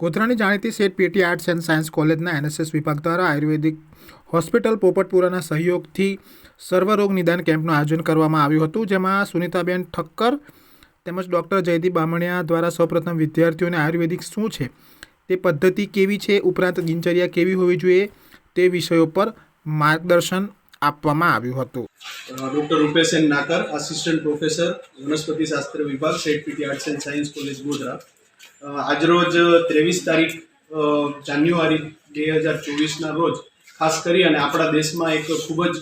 ગોધરાની જાણીતી Sheth PT arts and science કોલેજના NSS વિભાગ દ્વારા આયુર્વેદિક હોસ્પિટલ પોપટપુરાના સહયોગથી સર્વરોગ નિદાન કેમ્પનું આયોજન કરવામાં આવ્યું હતું, જેમાં સુનિતાબેન ઠક્કર તેમજ ડૉક્ટર જયદીપ બામણિયા દ્વારા સૌપ્રથમ વિદ્યાર્થીઓને આયુર્વેદિક શું છે, તે પદ્ધતિ કેવી છે, ઉપરાંત દિનચર્યા કેવી હોવી જોઈએ, તે વિષયો પર માર્ગદર્શન આપવામાં આવ્યું હતું. Doctor Rupesh Nakar, assistant professor, વનસ્પતિ શાસ્ત્ર વિભાગ, Sheth PT arts and science college Godhra. આજરોજ ત્રેવીસ તારીખ જાન્યુઆરી બે હજાર ચોવીસના રોજ, ખાસ કરી અને આપણા દેશમાં એક ખૂબ જ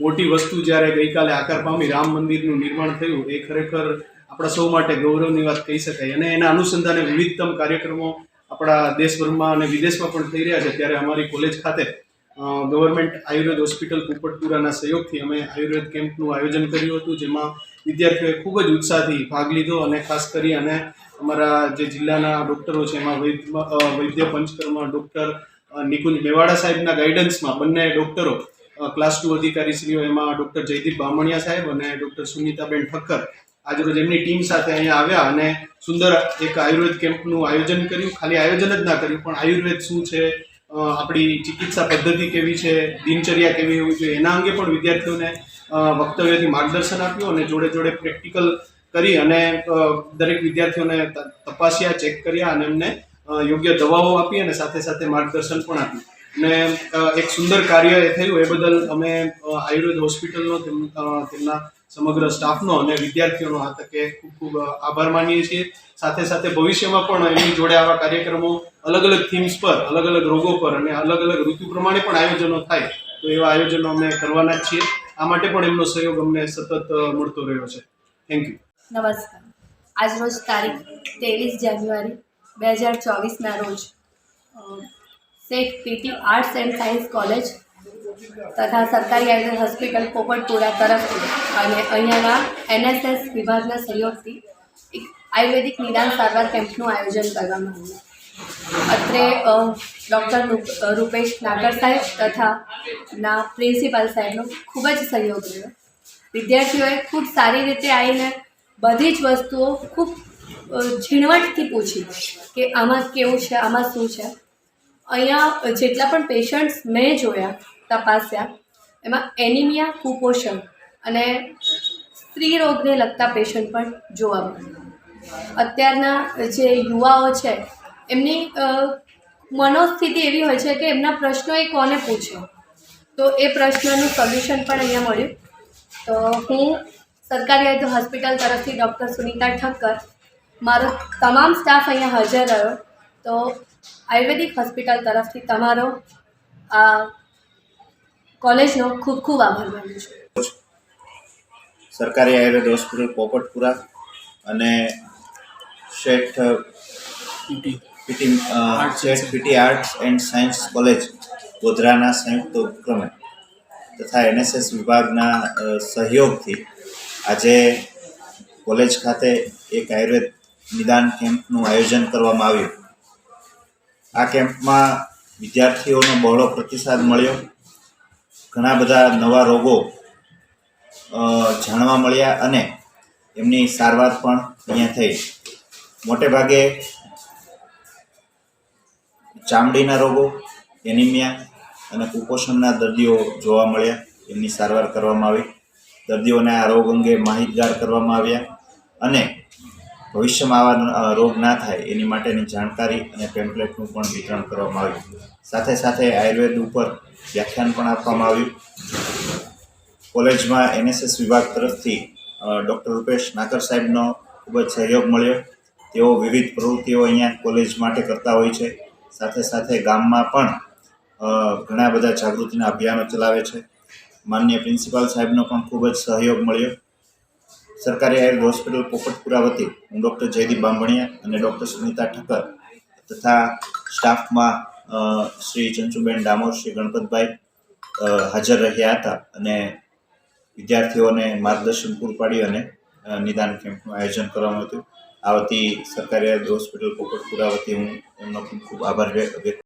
મોટી વસ્તુ જ્યારે ગઈકાલે આકાર પામી રામ મંદિરનું નિર્માણ થયું, એ ખરેખર આપણા સૌ માટે ગૌરવની વાત કહી શકાય. અને એના અનુસંધાને વિવિધતમ કાર્યક્રમો આપણા દેશભરમાં અને વિદેશમાં પણ થઈ રહ્યા છે. ત્યારે અમારી કોલેજ ખાતે ગવર્મેન્ટ આયુર્વેદ હોસ્પિટલ પોપટપુરાના સહયોગથી અમે આયુર્વેદ કેમ્પનું આયોજન કર્યું હતું, જેમાં વિદ્યાર્થીઓએ ખૂબ જ ઉત્સાહથી ભાગ લીધો અને ખાસ કરી અને અમારા જે જિલ્લાના ડૉક્ટરો છે, એમાં વૈદ્ય પંચકર્મા ડૉક્ટર નિકુંજ મેવાડા સાહેબના ગાઈડન્સમાં બંને ડૉક્ટરો ક્લાસ ટુ અધિકારીશ્રીઓ, એમાં ડૉક્ટર જયદીપ બામણિયા સાહેબ અને ડૉક્ટર સુનિતાબેન ઠક્કર આજરોજ એમની ટીમ સાથે અહીંયા આવ્યા અને સુંદર એક આયુર્વેદ કેમ્પનું આયોજન કર્યું. ખાલી આયોજન જ ના કર્યું, પણ આયુર્વેદ શું છે આપણી ચિકિત્સા પદ્ધતિ કેવી છે, દિનચર્યા કેવી હોવી જોઈએ, એના અંગે પણ વિદ્યાર્થીઓને વક્તવ્યથી માર્ગદર્શન આપ્યું અને જોડે જોડે પ્રેક્ટિકલ કરી અને દરેક વિદ્યાર્થીઓને તપાસ્યા, ચેક કર્યા અને એમને યોગ્ય દવાઓ આપી અને સાથે સાથે માર્ગદર્શન પણ આપ્યું. અને એક સુંદર કાર્ય એ થયું, એ બદલ અમે આયુર્વેદ હોસ્પિટલનો, તેમ- તેમના સમગ્ર સ્ટાફનો અને વિદ્યાર્થીઓનો આ તકે ખૂબ ખૂબ આભાર માનીએ છીએ. સાથે સાથે ભવિષ્યમાં પણ એમની જોડે આવા કાર્યક્રમો અલગ અલગ થીમ્સ પર, અલગ અલગ રોગો પર અને અલગ અલગ ઋતુ પ્રમાણે પણ આયોજનો થાય, તો એવા આયોજનો અમે કરવાના જ છીએ. આ માટે પણ એમનો સહયોગ અમને સતત મળતો રહ્યો છે. થેન્ક યુ નમસ્કાર. આજરોજ તારીખ ત્રેવીસ જાન્યુઆરી બે હજાર ચોવીસના રોજ અ, PT arts and science college તથા સરકારી આયુર્વેદ હોસ્પિટલ પોપટપુરા તરફથી અને અહીંયાના એનએસએસ વિભાગના સહયોગથી એક આયુર્વેદિક નિદાન સારવાર કેમ્પનું આયોજન કરવામાં આવ્યું. અત્રે ડૉક્ટર રૂપેશ નાગર સાહેબ તથા ના પ્રિન્સિપાલ સાહેબનો ખૂબ જ સહયોગ રહ્યો. વિદ્યાર્થીઓએ ખૂબ સારી રીતે આવીને બધી જ વસ્તુઓ ખૂબ ઝીણવટથી પૂછી કે આમાં કેવું છે, આમાં શું છે. અહીંયા જેટલા પણ પેશન્ટ્સ મેં જોયા, તપાસ્યા, એમાં એનિમિયા, કુપોષણ અને સ્ત્રી રોગને લગતા પેશન્ટ પણ જોવા મળ્યા. અત્યારના જે યુવાઓ છે એમની મનોસ્થિતિ એવી હોય છે કે એમના પ્રશ્નો એ કોને પૂછ્યો? તો એ પ્રશ્નનું સોલ્યુશન પણ અહીંયા મળ્યું. તો હું સરકારી આયુધ હોસ્પિટલ તરફથી ડૉક્ટર સુનિતા ઠક્કર મારો તમામ સ્ટાફ અહીંયા હાજર રહ્યો. તો આયુર્વેદિક હોસ્પિટલ તરફથી તમારો આ કોલેજનો ખૂબ ખૂબ આભાર માનું છું. સરકારી આયુર્વેદ હોસ્પિટલ પોપટપુરા અને Sheth PT Sheth PT arts and science college ગોધરાના સંયુક્ત ઉપક્રમે. તથા એનએસએસ વિભાગના સહયોગથી આજે કોલેજ ખાતે એક આયુર્વેદ નિદાન કેમ્પનું આયોજન કરવામાં આવ્યું. આ કેમ્પમાં વિદ્યાર્થીઓનો બહોળો પ્રતિસાદ મળ્યો. ઘણા બધા નવા રોગો જાણવા મળ્યા અને એમની સારવાર પણ અહીંયા થઈ. મોટે ભાગે ચામડીના રોગો, એનિમિયા અને કુપોષણના દર્દીઓ જોવા મળ્યા. એમની સારવાર કરવામાં આવી. દર્દીઓને આ રોગ અંગે માહિતગાર કરવામાં આવ્યા અને ભવિષ્યમાં આવા રોગ ના થાય એની માટેની જાણકારી અને પેમ્પલેટનું પણ વિતરણ કરવામાં આવ્યું. સાથે સાથે આયુર્વેદ ઉપર વ્યાખ્યાન પણ આપવામાં આવ્યું. કોલેજમાં એનએસએસ વિભાગ તરફથી ડૉક્ટર રૂપેશ નાકર સાહેબનો ખૂબ જ સહયોગ મળ્યો. તેઓ વિવિધ પ્રવૃત્તિઓ અહીંયા કોલેજ માટે કરતા હોય છે. સાથે સાથે ગામમાં પણ ઘણા બધા જાગૃતિના અભિયાનો ચલાવે છે. માન્ય પ્રિન્સિપાલ સાહેબનો પણ ખૂબ જ સહયોગ મળ્યો. સરકારી આયુર્વેદ હોસ્પિટલ પોપટપુરા વતી હું ડૉક્ટર જયદીપ બાંભણિયા અને ડૉક્ટર સુનિતા ઠક્કર તથા સ્ટાફમાં શ્રી ચંચુબેન ડામોર, શ્રી ગણપતભાઈ હાજર રહ્યા હતા અને વિદ્યાર્થીઓને માર્ગદર્શન પૂરું પાડ્યું અને નિદાન કેમ્પનું આયોજન કરવામાં હતું આ વતી સરકારી હોસ્પિટલ પોપટપુરા વતી હું એમનો ખૂબ ખૂબ આભાર વ્યક્ત